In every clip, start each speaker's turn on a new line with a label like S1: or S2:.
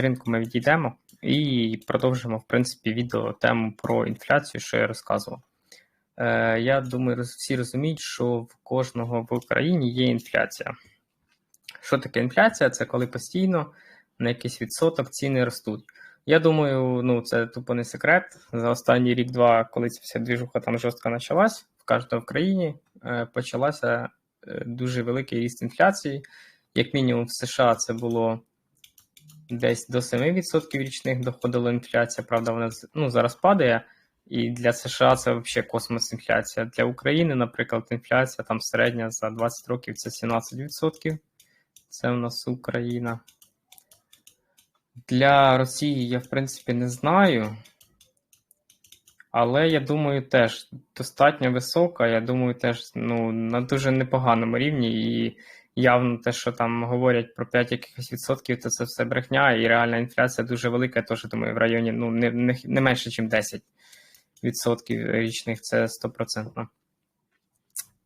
S1: ринку ми відійдемо і продовжимо, в принципі, відео тему про інфляцію, що я розказував. Е, Я думаю, всі розуміють, що в кожного в Україні є інфляція. Що таке інфляція? Це коли постійно на якийсь відсоток ціни ростуть. Я думаю, ну це тупо не секрет. За останній рік-два, коли ця вся двіжуха там жорстко почалась, в кожного в країні е, почалася е, дуже великий ріст інфляції. Як мінімум, в США це було десь до 7% річних доходила інфляція. Правда, вона ну, зараз падає. І для США це взагалі космос інфляція. Для України, наприклад, інфляція там середня за 20 років це 17%. Це у нас Україна. Для Росії я, в принципі, не знаю. Але я думаю, теж достатньо висока. Я думаю, теж ну, на дуже непоганому рівні. І явно те, що там говорять про 5 якихось відсотків, то це все брехня, і реальна інфляція дуже велика. Я думаю, в районі ну, не не, не менше, ніж 10 відсотків річних, це стопроцентно.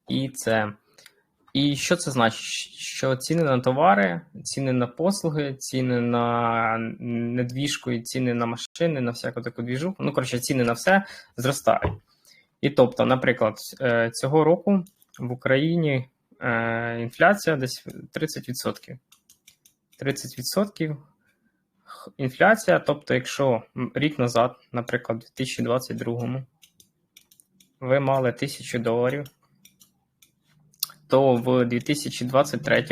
S1: І це. І що це значить? Що ціни на товари, ціни на послуги, ціни на недвіжку і ціни на машини, на всяку таку двіжу, ну, коротше, ціни на все зростають. І тобто, наприклад, е, цього року в Україні інфляція десь 30%. 30% інфляція, тобто, якщо рік назад, наприклад, у 2022 ви мали 1000 доларів то в 2023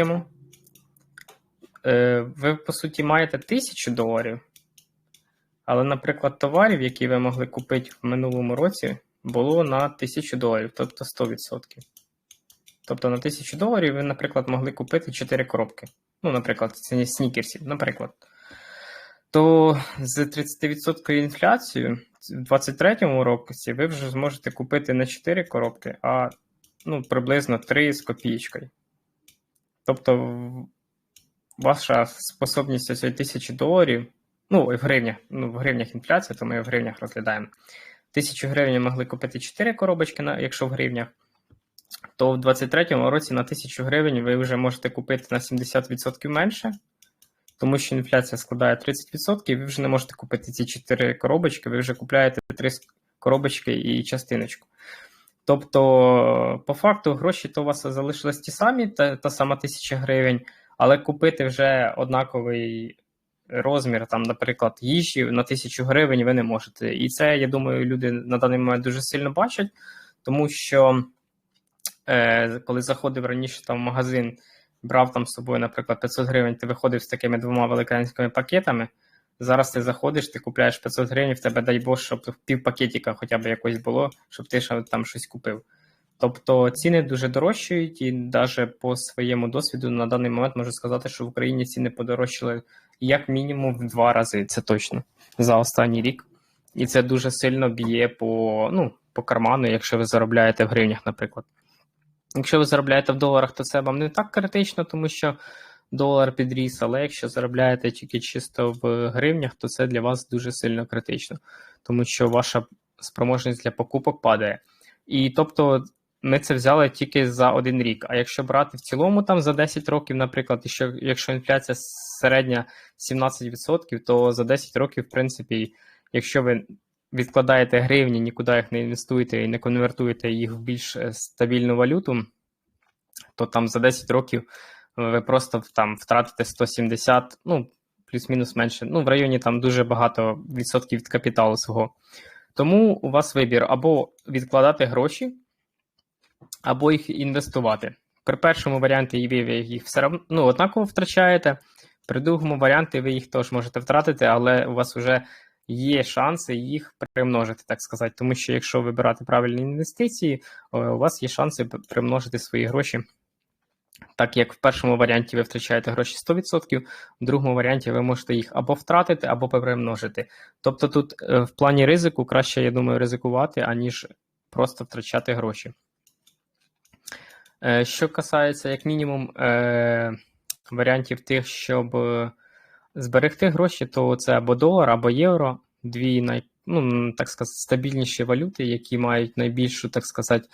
S1: е, ви, по суті, маєте 1000 доларів. Але, наприклад, товарів, які ви могли купити в минулому році, було на 1000 доларів, тобто 100%. Тобто на 1000 доларів ви, наприклад, могли купити 4 коробки. Ну, наприклад, це снікерсів, наприклад. То з 30% інфляцією в 2023 році ви вже зможете купити не 4 коробки, а ну, приблизно 3 з копійкою. Тобто, ваша способність ось тисячі доларів, ну, в гривнях, ну, в гривнях інфляція, то ми в гривнях розглядаємо. Тисячу гривень могли купити 4 коробочки, якщо в гривнях, то в 2023 році на 1000 гривень ви вже можете купити на 70% менше, тому що інфляція складає 30%, і ви вже не можете купити ці 4 коробочки, ви вже купляєте 3 коробочки і частиночку. Тобто, по факту, гроші то у вас залишились ті самі, та, та сама тисяча гривень, але купити вже однаковий розмір, там, наприклад, їжі на тисячу гривень ви не можете. І це, я думаю, люди на даний момент дуже сильно бачать, тому що е, коли заходив раніше там в магазин, брав там з собою, наприклад, 500 гривень, ти виходив з такими двома великанськими пакетами. Зараз ти заходиш, ти купляєш 500 гривень, в тебе дай Бог, щоб пів пакетика хоча б якось було, щоб ти там щось купив. Тобто ціни дуже дорожчають, і навіть по своєму досвіду на даний момент можу сказати, що в Україні ціни подорожчали як мінімум в два рази, це точно за останній рік. І це дуже сильно б'є по ну, по карману, якщо ви заробляєте в гривнях, наприклад. Якщо ви заробляєте в доларах, то це вам не так критично, тому що долар підріс, але якщо заробляєте тільки чисто в гривнях, то це для вас дуже сильно критично, тому що ваша спроможність для покупок падає. І тобто ми це взяли тільки за один рік. А якщо брати в цілому там за 10 років, наприклад, якщо, якщо інфляція середня 17%, то за 10 років, в принципі, якщо ви відкладаєте гривні, нікуди їх не інвестуєте і не конвертуєте їх в більш е, стабільну валюту, то там за 10 років ви просто там втратите 170, ну, плюс-мінус менше. Ну, в районі там дуже багато відсотків від капіталу свого. Тому у вас вибір або відкладати гроші, або їх інвестувати. При першому варіанті ви їх все одно ну, однаково втрачаєте. При другому варіанті ви їх теж можете втратити, але у вас вже є шанси їх примножити, так сказати. Тому що якщо вибирати правильні інвестиції, у вас є шанси примножити свої гроші так як в першому варіанті ви втрачаєте гроші 100%, в другому варіанті ви можете їх або втратити, або перемножити. Тобто тут е, в плані ризику краще, я думаю, ризикувати, аніж просто втрачати гроші. Е, що касається, як мінімум, е, варіантів тих, щоб зберегти гроші, то це або долар, або євро, дві най, ну, так сказати, стабільніші валюти, які мають найбільшу, так сказати,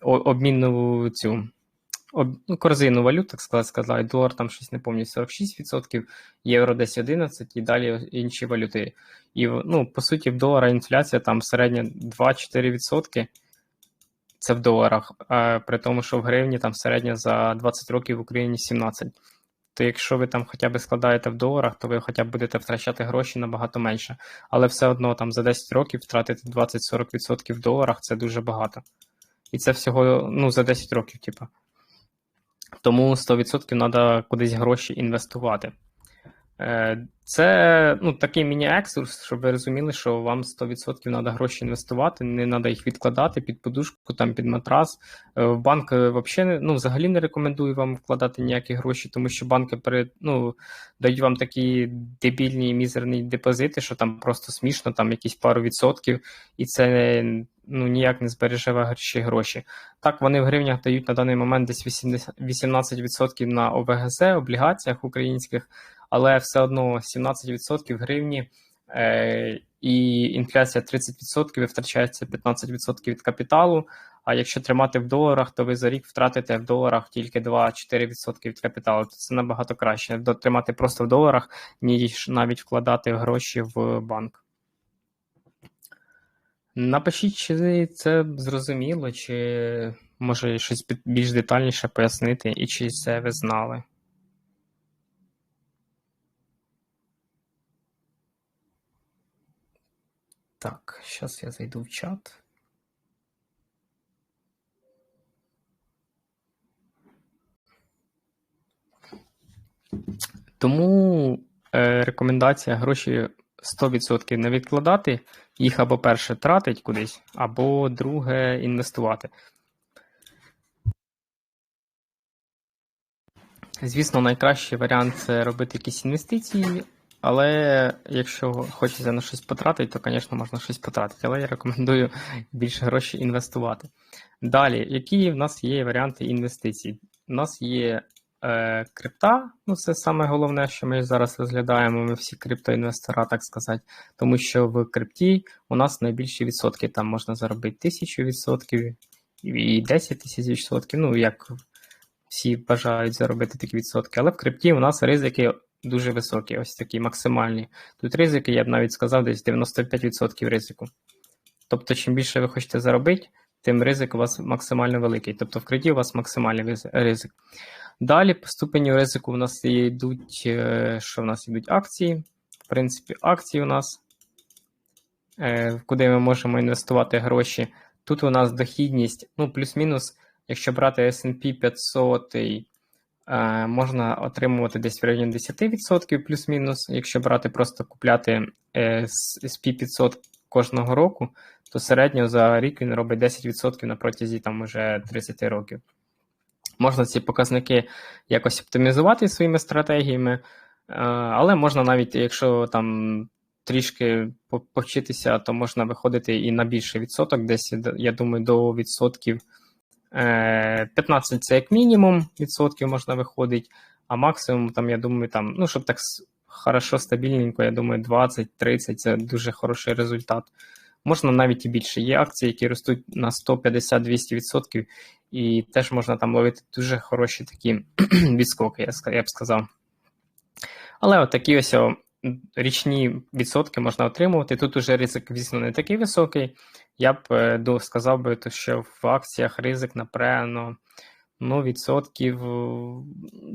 S1: обмінну цю об- ну, корзину валют, так сказати, сказали. Долар там щось не пам'ятаю, 46%, євро десь 11% і далі інші валюти. І ну, по суті, в долара інфляція там середня 2-4%. Це в доларах, при тому, що в гривні там середня за 20 років в Україні 17. То якщо ви там хоча б складаєте в доларах, то ви хоча б будете втрачати гроші набагато менше. Але все одно там за 10 років втратити 20-40% в доларах це дуже багато. І це всього ну, за 10 років, типу. Тому 100% треба кудись гроші інвестувати. Е, Це ну, такий міні-екскурс, щоб ви розуміли, що вам 100% треба гроші інвестувати, не треба їх відкладати під подушку, там, під матрас. Е, В банк е, вообще, ну, взагалі не рекомендую вам вкладати ніякі гроші, тому що банки перед, ну, дають вам такі дебільні мізерні депозити, що там просто смішно, там якісь пару відсотків, і це ну, ніяк не збереже ваші гроші. Так, вони в гривнях дають на даний момент десь 80, 18% на ОВГЗ, облігаціях українських, але все одно 17% гривні е, і інфляція 30% і втрачається 15% від капіталу. А якщо тримати в доларах, то ви за рік втратите в доларах тільки 2-4% від капіталу. Це набагато краще тримати просто в доларах, ніж навіть вкладати гроші в банк. Напишіть, чи це зрозуміло, чи може щось більш детальніше пояснити, і чи це ви знали. Так, зараз я зайду в чат. Тому е, рекомендація гроші 100% не відкладати, їх або перше тратить кудись, або друге інвестувати. Звісно, найкращий варіант це робити якісь інвестиції, але якщо хочеться на щось потратити, то, звісно, можна щось потратити. Але я рекомендую більше грошей інвестувати. Далі, які в нас є варіанти інвестицій? У нас є е, крипта, ну це саме головне, що ми зараз розглядаємо. Ми всі криптоінвестора, так сказати, тому що в крипті у нас найбільші відсотки. Там можна заробити тисячу відсотків і 10 тисяч відсотків. Ну, як всі бажають заробити такі відсотки, але в крипті у нас ризики дуже високі, ось такі максимальні. Тут ризики, я б навіть сказав, десь 95% ризику. Тобто, чим більше ви хочете заробити, тим ризик у вас максимально великий. Тобто в крипті у вас максимальний ризик. Далі, по ступеню ризику, у нас йдуть, е, що в нас йдуть акції. В принципі, акції у нас, е, куди ми можемо інвестувати гроші. Тут у нас дохідність, ну, плюс-мінус, якщо брати SP 500, е, можна отримувати десь в районі 10% плюс-мінус. Якщо брати просто купляти SP 500 кожного року, то середньо за рік він робить 10% на протязі там уже 30 років. Можна ці показники якось оптимізувати своїми стратегіями, але можна навіть, якщо там трішки повчитися, то можна виходити і на більший відсоток, десь, я думаю, до відсотків 15 це як мінімум відсотків можна виходити, а максимум, там, я думаю, там, ну, щоб так хорошо, стабільненько, я думаю, 20-30 це дуже хороший результат. Можна навіть і більше. Є акції, які ростуть на 150-200%, і теж можна там ловити дуже хороші такі відскоки, я б сказав. Але от такі ось річні відсотки можна отримувати. Тут уже ризик, звісно, не такий високий. Я б е, сказав би, що в акціях ризик, напевно, ну, відсотків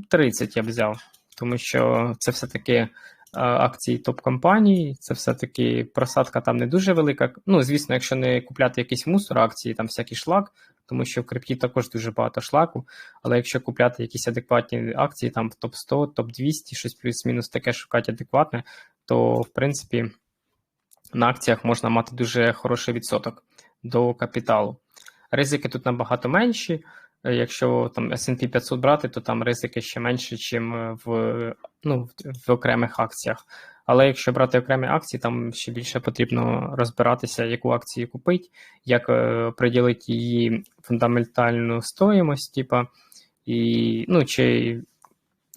S1: 30 я б взяв, тому що це все-таки акції топ-компаній, це все-таки просадка там не дуже велика. Ну, звісно, якщо не купляти якийсь мусор, акції, там всякий шлак, тому що в крипті також дуже багато шлаку. Але якщо купляти якісь адекватні акції, там в топ-100, топ-200, щось плюс-мінус таке шукати адекватне, то в принципі на акціях можна мати дуже хороший відсоток до капіталу. Ризики тут набагато менші. Якщо там S&P 500 брати, то там ризики ще менше, ніж в ну, в окремих акціях. Але якщо брати окремі акції, там ще більше потрібно розбиратися, яку акцію купити, як е, приділити її фундаментальну стоїмость, типа, і ну, чи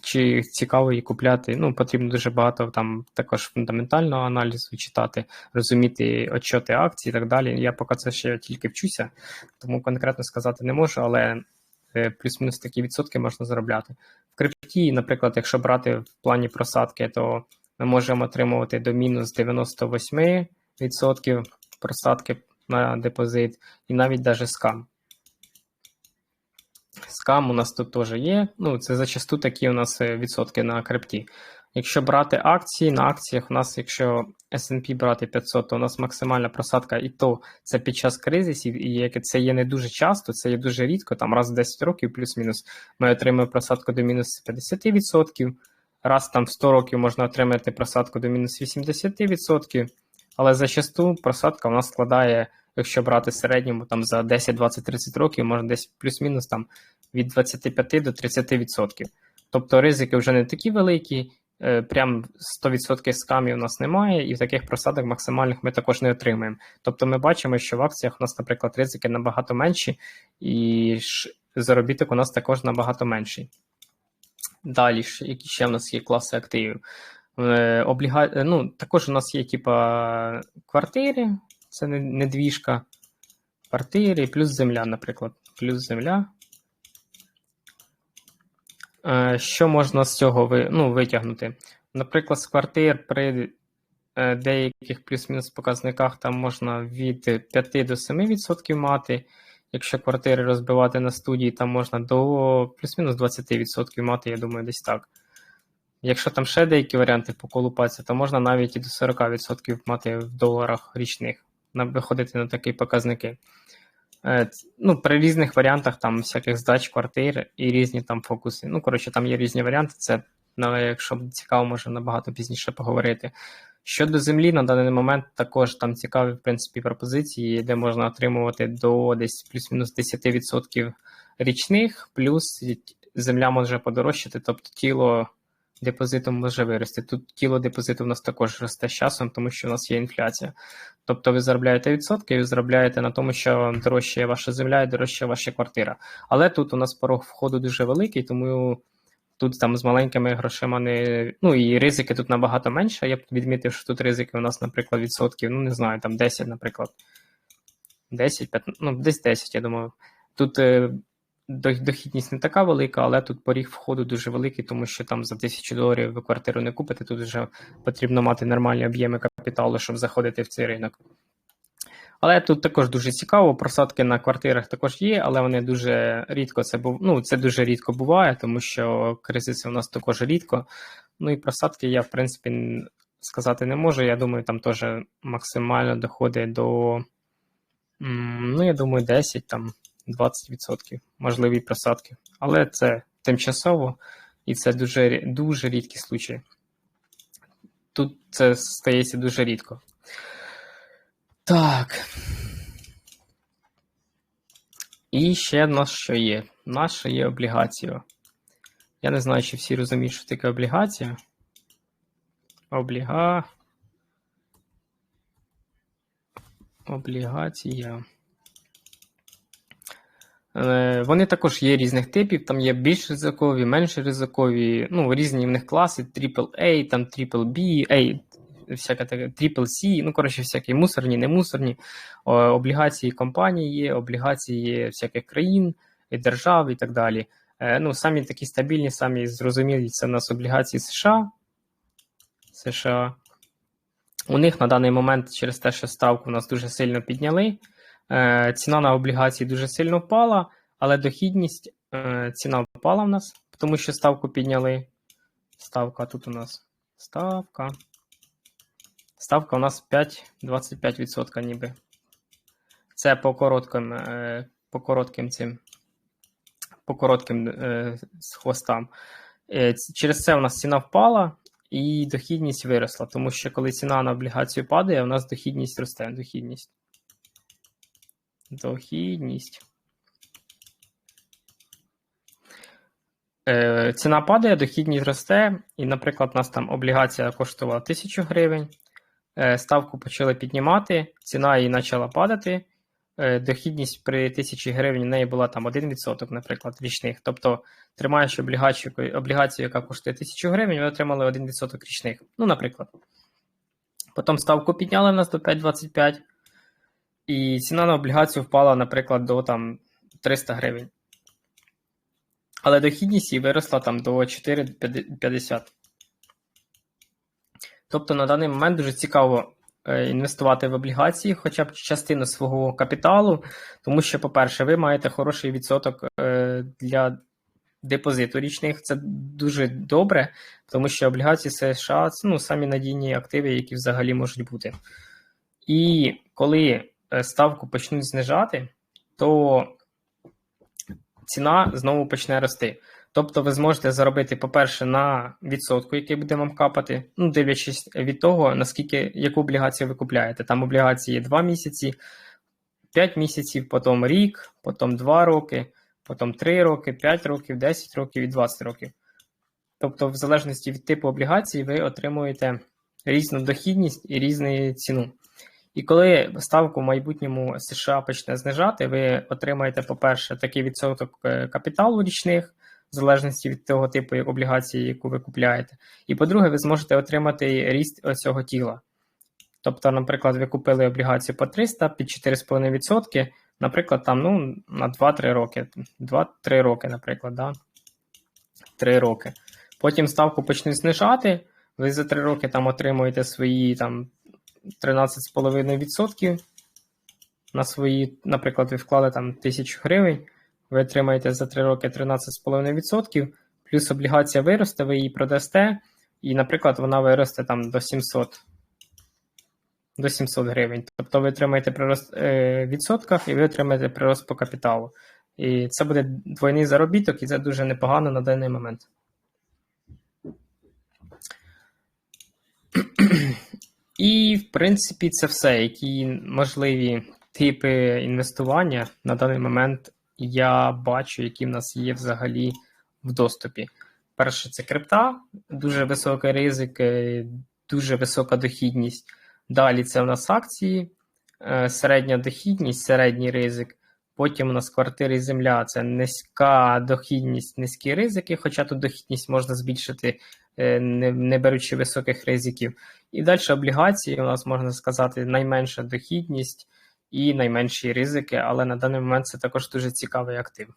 S1: чи цікаво її купляти. Ну, потрібно дуже багато там також фундаментального аналізу читати, розуміти отчоти акцій і так далі. Я поки це ще тільки вчуся, тому конкретно сказати не можу, але е, плюс-мінус такі відсотки можна заробляти. В крипті, наприклад, якщо брати в плані просадки, то ми можемо отримувати до мінус 98% просадки на депозит, і навіть даже скам. Скам у нас тут теж є. Ну, це зачасту такі у нас е, відсотки на крипті. Якщо брати акції, на акціях у нас, якщо SP брати 500, то у нас максимальна просадка, і то це під час кризисів, і це є не дуже часто, це є дуже рідко, там раз в 10 років, плюс-мінус, ми отримуємо просадку до мінус 50%, раз там в 100 років можна отримати просадку до мінус 80%, але зачасту просадка у нас складає, якщо брати в середньому там за 10, 20, 30 років, можна десь плюс-мінус там від 25 до 30%. Тобто ризики вже не такі великі. Е, прям 100% скамів у нас немає, і в таких просадок максимальних ми також не отримаємо. Тобто ми бачимо, що в акціях у нас, наприклад, ризики набагато менші, і заробіток у нас також набагато менший. Далі, які ще в нас є класи активів? Е, обліга... ну, Також у нас є типа квартири, це недвіжка, квартири, плюс земля, наприклад. Плюс земля. Е, що можна з цього ну, витягнути? Наприклад, з квартир при е, деяких плюс-мінус показниках там можна від 5 до 7% мати. Якщо квартири розбивати на студії, там можна до плюс-мінус 20% мати, я думаю, десь так. Якщо там ще деякі варіанти поколупатися, то можна навіть і до 40% мати в доларах річних, виходити на такі показники. Е, ну, При різних варіантах там всяких здач квартир і різні там фокуси. Ну, коротше, там є різні варіанти. Це, ну, якщо цікаво, може набагато пізніше поговорити. Щодо землі, на даний момент також там цікаві, в принципі, пропозиції, де можна отримувати до десь плюс-мінус 10% річних, плюс земля може подорожчати, тобто тіло депозитом може вирости. Тут тіло депозиту у нас також росте з часом, тому що у нас є інфляція. Тобто ви заробляєте відсотки, і ви заробляєте на тому, що дорожчає ваша земля і дорожчає ваша квартира. Але тут у нас порог входу дуже великий, тому тут там з маленькими грошима не. Ну і ризики тут набагато менше. Я б відмітив, що тут ризики у нас, наприклад, відсотків, ну не знаю, там 10, наприклад. 10, 15, ну десь 10, я думаю. Тут е, Дохідність не така велика, але тут поріг входу дуже великий, тому що там за тисячу доларів ви квартиру не купите. Тут вже потрібно мати нормальні об'єми капіталу, щоб заходити в цей ринок. Але тут також дуже цікаво. Просадки на квартирах також є, але вони дуже рідко це був. Ну, це дуже рідко буває, тому що кризиси у нас також рідко. Ну і просадки я, в принципі, сказати не можу. Я думаю, там теж максимально доходить до, ну, я думаю, 10 там. 20% можливі просадки. Але це тимчасово і це дуже дуже рідкі случаї. Тут це стається дуже рідко. Так. І ще в нас що є? Ще є облігація. Я не знаю, чи всі розуміють, що таке облігація. Обліга. Облігація. Е, вони також є різних типів, там є більш ризикові, менш ризикові, ну, різні в них класи, AAA, там B, A, всяка така C, ну, коротше, всякі мусорні, не мусорні. Облігації компаній є, облігації всяких країн, і держав і так далі. Е, ну, Самі такі стабільні, самі зрозумілі, це у нас облігації США. США. У них на даний момент через те, що ставку у нас дуже сильно підняли. Е, ціна на облігації дуже сильно впала, але дохідність е, ціна впала в нас, тому що ставку підняли. Ставка тут у нас ставка. Ставка у нас 5,25% ніби. Це по коротким е, по коротким цим по коротким з хвостам. Через це у нас ціна впала і дохідність виросла, тому що коли ціна на облігацію падає, у нас дохідність росте. Дохідність. Дохідність. Е, Ціна падає, дохідність росте, і, наприклад, у нас там облігація коштувала 1000 гривень. Е, Ставку почали піднімати, ціна її почала падати. Е, Дохідність при 1000 гривень у неї була там 1%, наприклад, річних. Тобто, тримаючи облігацію, облігацію, яка коштує 1000 гривень, ви отримали 1% річних. Ну, наприклад. Потім ставку підняли в нас до 5,25. І ціна на облігацію впала, наприклад, до там 300 гривень. Але дохідність її виросла там до 4,50. Тобто на даний момент дуже цікаво е, інвестувати в облігації, хоча б частину свого капіталу, тому що, по-перше, ви маєте хороший відсоток е, для депозиту річних. Це дуже добре, тому що облігації США це ну, самі надійні активи, які взагалі можуть бути. І коли ставку почнуть знижати, то ціна знову почне рости. Тобто ви зможете заробити, по-перше, на відсотку, який буде вам капати, ну, дивлячись від того, наскільки яку облігацію ви купляєте. Там облігації 2 місяці, 5 місяців, потім рік, потім 2 роки, потім 3 роки, 5 років, 10 років і 20 років. Тобто, в залежності від типу облігації, ви отримуєте різну дохідність і різну ціну. І коли ставку в майбутньому США почне знижати, ви отримаєте, по-перше, такий відсоток е, капіталу річних, в залежності від того типу облігації, яку ви купляєте. І по-друге, ви зможете отримати ріст цього тіла. Тобто, наприклад, ви купили облігацію по 300 під 4,5%, наприклад, там ну, на 2-3 роки. 2-3 роки, наприклад, да? 3 роки. Потім ставку почнуть знижати, ви за 3 роки там отримуєте свої там 13,5% на свої, наприклад, ви вклали там 1000 гривень, ви отримаєте за 3 роки 13,5%, плюс облігація виросте, ви її продасте, і, наприклад, вона виросте там до 700 до 700 гривень. Тобто ви отримаєте прирост е, в відсотках і ви отримаєте прирост по капіталу. І це буде двойний заробіток, і це дуже непогано на даний момент. І, в принципі, це все. Які можливі типи інвестування на даний момент я бачу, які в нас є взагалі в доступі. Перше, це крипта, дуже високий ризик, дуже висока дохідність. Далі це у нас акції, е, середня дохідність, середній ризик. Потім у нас квартири і земля це низька дохідність, низькі ризики, хоча тут дохідність можна збільшити, е, не беручи високих ризиків. І далі облігації у нас можна сказати найменша дохідність і найменші ризики, але на даний момент це також дуже цікавий актив.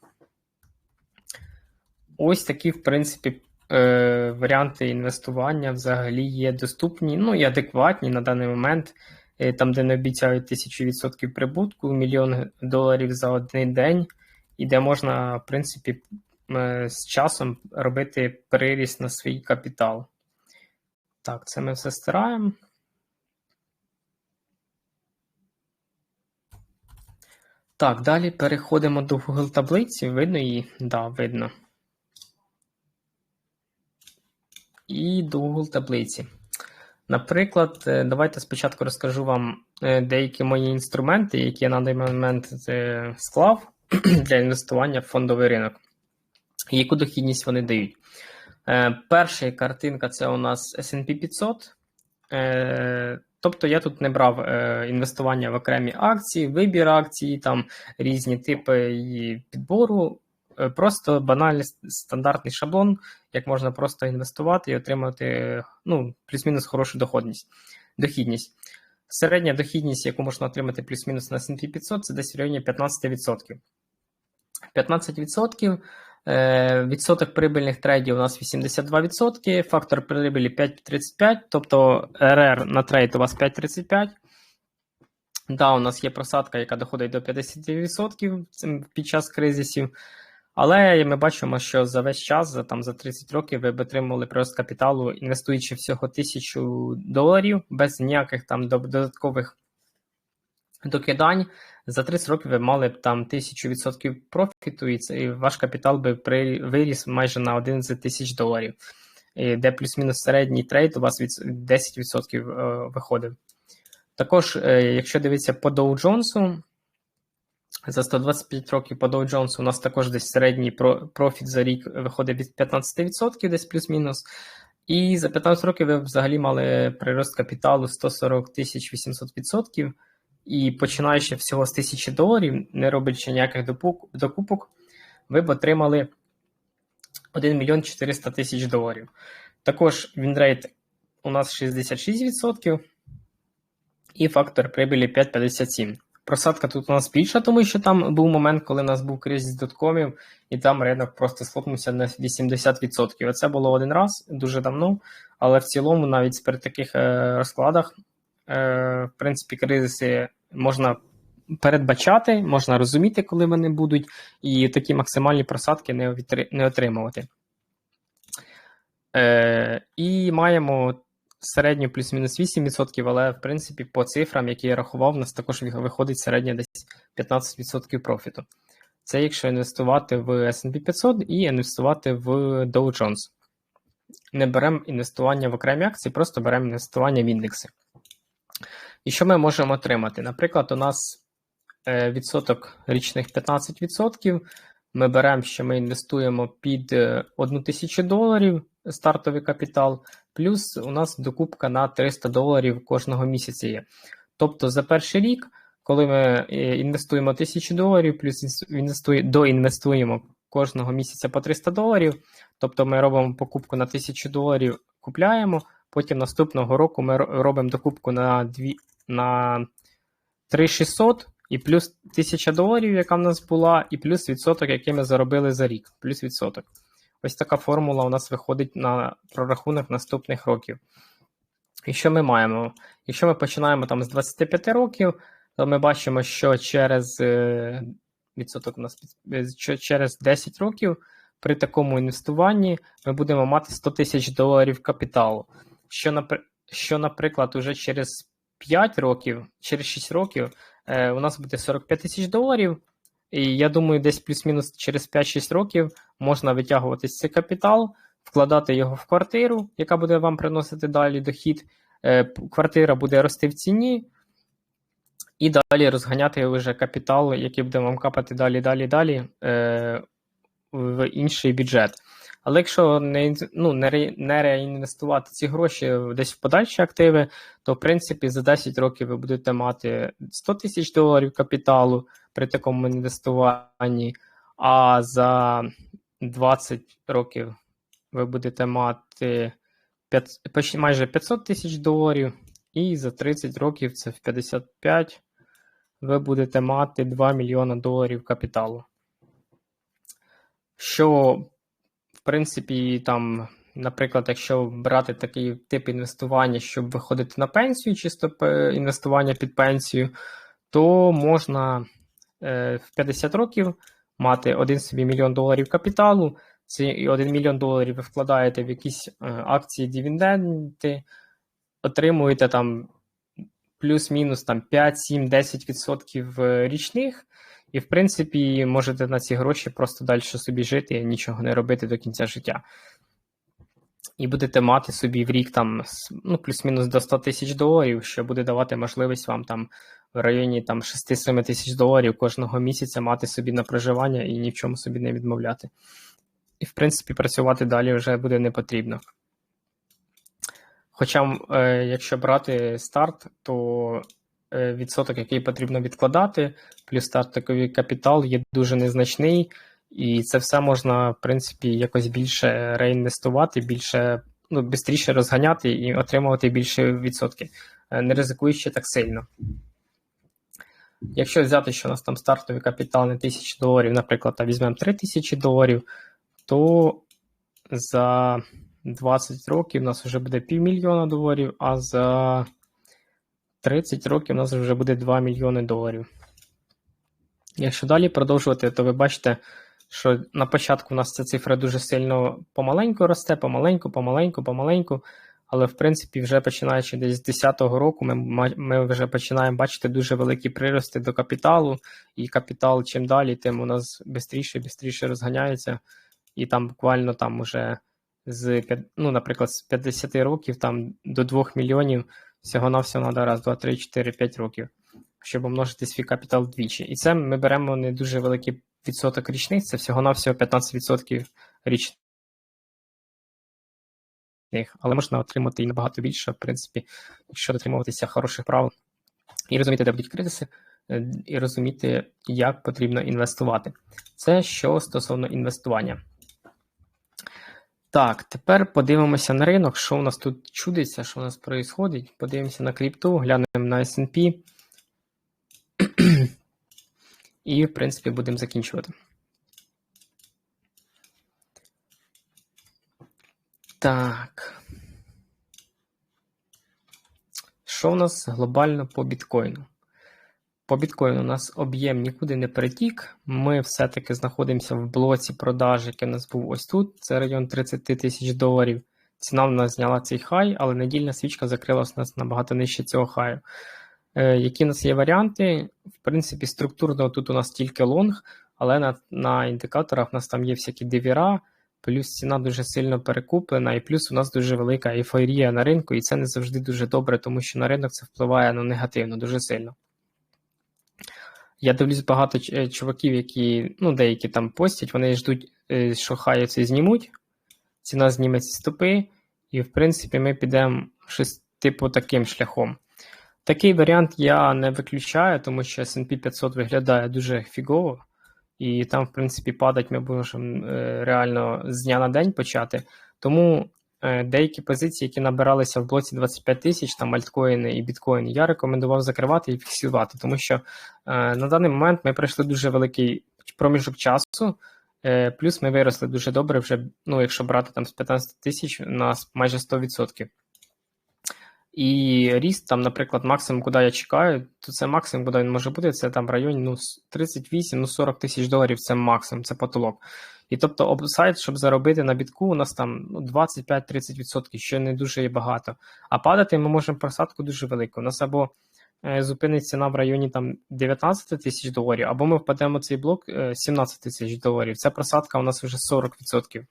S1: Ось такі, в принципі, е, варіанти інвестування взагалі є доступні, ну і адекватні на даний момент. Е, там, де не обіцяють 1000% прибутку, мільйон доларів за один день, і де можна, в принципі, е, з часом робити приріст на свій капітал. Так, це ми все стираємо. Так, далі переходимо до Google таблиці. Видно її? Так, да, видно. І до Google таблиці. Наприклад, е, давайте спочатку розкажу вам е, деякі мої інструменти, які я на даний момент е, склав для інвестування в фондовий ринок. Яку дохідність вони дають. Перша картинка це у нас SP 500. Тобто я тут не брав інвестування в окремі акції, вибір акцій, там різні типи її підбору. Е, просто банальний стандартний шаблон, як можна просто інвестувати і отримати ну, плюс-мінус хорошу доходність, дохідність. Середня дохідність, яку можна отримати плюс-мінус на S&P 500, це десь в районі 15%. 15%. Е, відсоток прибильних трейдів у нас 82%, фактор прибилі 5,35, тобто РР на трейд у вас 5,35. Да, у нас є просадка, яка доходить до 50% під час кризисів. Але ми бачимо, що за весь час, за там за 30 років, ви б отримали прирост капіталу, інвестуючи всього тисячу доларів без ніяких там додаткових докидань. За 30 років ви мали б там 1000% профіту, і це і ваш капітал би при виріс майже на 11 тисяч доларів, де плюс-мінус середній трейд у вас від 10% е, виходив. Також, е, якщо дивитися по Dow Jones, за 125 років по Dow Jones у нас також десь середній профіт за рік виходить від 15%, десь плюс-мінус. І за 15 років ви взагалі мали прирост капіталу 140 тисяч 800%. І починаючи всього з 1000 доларів, не роблячи ніяких докупок, ви б отримали 1 мільйон 400 тисяч доларів. Також вінрейт у нас 66%, і фактор прибилі 5,57%. просадка тут у нас більша, тому що там був момент, коли у нас був кризис доткомів, і там ринок просто схлопнувся на 80%. Це було один раз дуже давно, але в цілому, навіть при таких е, розкладах, е, в принципі, кризиси можна передбачати, можна розуміти, коли вони будуть, і такі максимальні просадки не, не отримувати. Е, і маємо середню плюс-мінус 8%, але в принципі по цифрам, які я рахував, у нас також виходить середня десь 15% профіту. Це якщо інвестувати в S&P 500 і інвестувати в Dow Jones. Не беремо інвестування в окремі акції, просто беремо інвестування в індекси. І що ми можемо отримати? Наприклад, у нас е, відсоток річних 15%. Ми беремо, що ми інвестуємо під 1 тисячу доларів стартовий капітал, плюс у нас докупка на 300 доларів кожного місяця є. Тобто за перший рік, коли ми е, інвестуємо 1000 доларів, плюс інвестує, доінвестуємо кожного місяця по 300 доларів, тобто ми робимо покупку на 1000 доларів, купляємо, потім наступного року ми робимо докупку на, 2, на 3600 і плюс 1000 доларів, яка в нас була, і плюс відсоток, який ми заробили за рік, плюс відсоток. Ось така формула у нас виходить на прорахунок наступних років. І що ми маємо? Якщо ми починаємо там з 25 років, то ми бачимо, що через е, відсоток у нас е, через 10 років при такому інвестуванні ми будемо мати 100 тисяч доларів капіталу. Що, що, наприклад, уже через 5 років, через 6 років е, у нас буде 45 тисяч доларів. І я думаю, десь плюс-мінус через 5-6 років можна витягувати цей капітал, вкладати його в квартиру, яка буде вам приносити далі дохід. Е, Квартира буде рости в ціні, і далі розганяти вже капітал, який буде вам капати далі, далі, далі е, в інший бюджет. Але якщо не, ну, не, ре- не реінвестувати ці гроші десь в подальші активи, то в принципі за 10 років ви будете мати 100 тисяч доларів капіталу при такому інвестуванні, а за 20 років ви будете мати 5, почти майже 500 тисяч доларів, і за 30 років це в 55 ви будете мати 2 мільйона доларів капіталу. Що, принципі, там, наприклад, якщо брати такий тип інвестування, щоб виходити на пенсію, чисто інвестування під пенсію, то можна е, в 50 років мати один собі мільйон доларів капіталу. І 1 мільйон доларів ви вкладаєте в якісь е, акції, дивіденди, отримуєте там плюс-мінус там 5, 7, 10 відсотків е, річних, і, в принципі, можете на ці гроші просто далі собі жити і нічого не робити до кінця життя. І будете мати собі в рік там ну, плюс-мінус до 100 тисяч доларів, що буде давати можливість вам там в районі там 6-7 тисяч доларів кожного місяця мати собі на проживання і ні в чому собі не відмовляти. І, в принципі, працювати далі вже буде не потрібно. Хоча, е, якщо брати старт, то відсоток, який потрібно відкладати, плюс стартовий капітал є дуже незначний, і це все можна, в принципі, якось більше реінвестувати, більше, ну, швидше розганяти і отримувати більше відсотки, е, не ризикуючи так сильно. Якщо взяти, що у нас там стартовий капітал на 1000 доларів, наприклад, а візьмемо 3000 доларів, то за 20 років у нас вже буде півмільйона доларів, а за 30 років у нас вже буде 2 мільйони доларів. Якщо далі продовжувати, то ви бачите, що на початку у нас ця цифра дуже сильно помаленьку росте, помаленьку, помаленьку, помаленьку. Але в принципі, вже починаючи десь з 10-го року, ми, ми вже починаємо бачити дуже великі прирости до капіталу, і капітал чим далі, тим у нас швидше і швидше розганяється. І там буквально там уже з ну, наприклад, з 50 років там до 2 мільйонів всього-навсього треба раз, два, три, чотири, п'ять років, щоб умножити свій капітал вдвічі. І це ми беремо не дуже великий відсоток річних, це всього-навсього 15% річних. Але можна отримати і набагато більше, в принципі, якщо дотримуватися хороших правил і розуміти, де будуть кризиси, е, і розуміти, як потрібно інвестувати. Це що стосовно інвестування. Так, тепер подивимося на ринок, що у нас тут чудиться, що у нас відбувається. Подивимося на крипту, глянемо на SP. І, в принципі, будемо закінчувати. Так. Що у нас глобально по біткоїну? По біткоїну у нас об'єм нікуди не перетік. Ми все-таки знаходимося в блоці продажі, який у нас був ось тут. Це район 30 тисяч доларів. Ціна в нас зняла цей хай, але недільна свічка закрилась у нас набагато нижче цього хаю. Е, Які у нас є варіанти? В принципі, структурно тут у нас тільки лонг, але на на індикаторах у нас там є всякі дивіра, плюс ціна дуже сильно перекуплена, і плюс у нас дуже велика ейфорія на ринку, і це не завжди дуже добре, тому що на ринок це впливає ну, негативно, дуже сильно. Я дивлюсь багато е, чуваків, які, ну, деякі там постять, вони ждуть, е, що хай це знімуть, ціна зніметься стопи, і, в принципі, ми підемо щось типу таким шляхом. Такий варіант я не виключаю, тому що SP 500 виглядає дуже фігово, і там, в принципі, падать ми можемо е, реально з дня на день почати. Тому деякі позиції, які набиралися в блоці 25 тисяч, там альткоїни і біткоїни, я рекомендував закривати і фіксувати, тому що е, на даний момент ми пройшли дуже великий проміжок часу. Плюс ми виросли дуже добре, вже, ну, якщо брати там з 15 тисяч нас майже 100%. І ріст, там, наприклад, максимум, куди я чекаю, то це максимум, куди він може бути, це там в районі ну, 38 ну 40 тисяч доларів це максимум, це потолок. І тобто, сайт, щоб заробити на бітку, у нас там ну, 25-30%, що не дуже є багато. А падати ми можемо просадку дуже велику. У нас або е, зупиниться ціна в районі там 19 тисяч доларів, або ми впадемо в цей блок е, 17 тисяч доларів. Це просадка у нас вже 40%.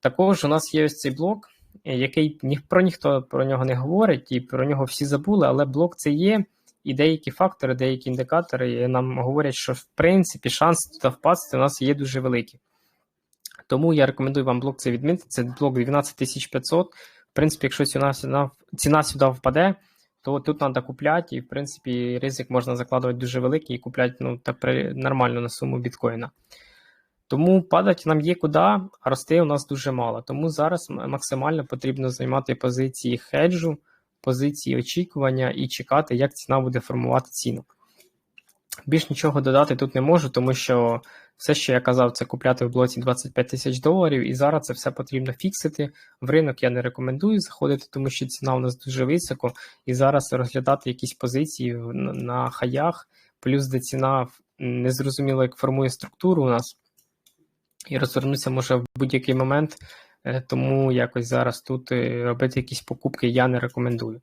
S1: Також у нас є ось цей блок який ні, про ніхто про нього не говорить, і про нього всі забули, але блок це є. І деякі фактори, деякі індикатори нам говорять, що в принципі шанс туди впасти у нас є дуже великий. Тому я рекомендую вам блок це відмінити. Це блок 12500. В принципі, якщо ціна, ціна, ціна сюди впаде, то тут треба купляти, і в принципі ризик можна закладувати дуже великий і купляти ну, так нормально на суму біткоїна. Тому падати нам є куди, а рости у нас дуже мало. Тому зараз максимально потрібно займати позиції хеджу, позиції очікування і чекати, як ціна буде формувати ціну. Більш нічого додати тут не можу, тому що все, що я казав, це купляти в блоці 25 тисяч доларів, і зараз це все потрібно фіксити. В ринок я не рекомендую заходити, тому що ціна у нас дуже високо, і зараз розглядати якісь позиції на хаях, плюс де ціна незрозуміло, як формує структуру у нас і розвернутися може в будь-який момент, е, тому якось зараз тут е, робити якісь покупки я не рекомендую.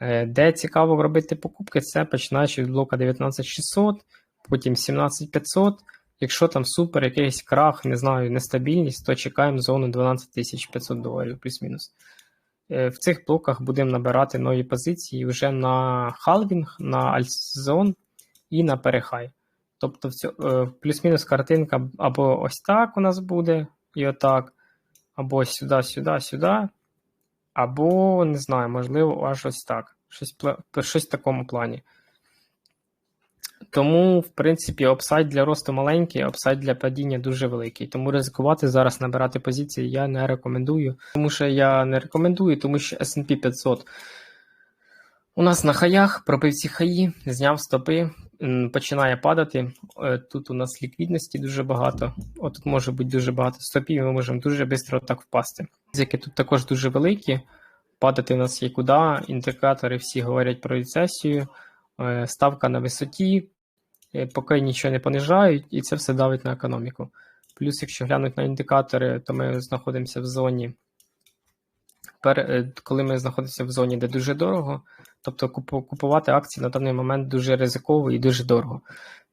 S1: Е, де цікаво робити покупки, це починаючи від блока 19600, потім 17500. Якщо там супер, якийсь крах, не знаю, нестабільність, то чекаємо зону 12500 доларів плюс-мінус. В цих блоках будемо набирати нові позиції вже на халвінг, на альтзон і на перехай. Тобто, е, плюс-мінус картинка або ось так у нас буде, і отак, або сюди, сюди, сюди, або, не знаю, можливо, аж ось так. Щось щось в такому плані. Тому, в принципі, обсайд для росту маленький, обсайд для падіння дуже великий. Тому ризикувати зараз набирати позиції я не рекомендую. Тому що я не рекомендую, тому що SP 500 у нас на хаях пробив ці хаї, зняв стопи, починає падати. Е, тут у нас ліквідності дуже багато. От тут може бути дуже багато стопів, ми можемо дуже швидко так впасти. Ризики тут також дуже великі. Падати у нас є куди. Індикатори всі говорять про рецесію, е, ставка на висоті, е, поки нічого не понижають, і це все давить на економіку. Плюс, якщо глянути на індикатори, то ми знаходимося в зоні. Коли ми знаходимося в зоні, де дуже дорого, Тобто купувати акції на даний момент дуже ризиково і дуже дорого.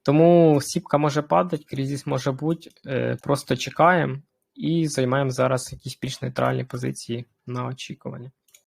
S1: Тому сіпка може падати, кризис може бути. Е, просто чекаємо і займаємо зараз якісь більш нейтральні позиції на очікування.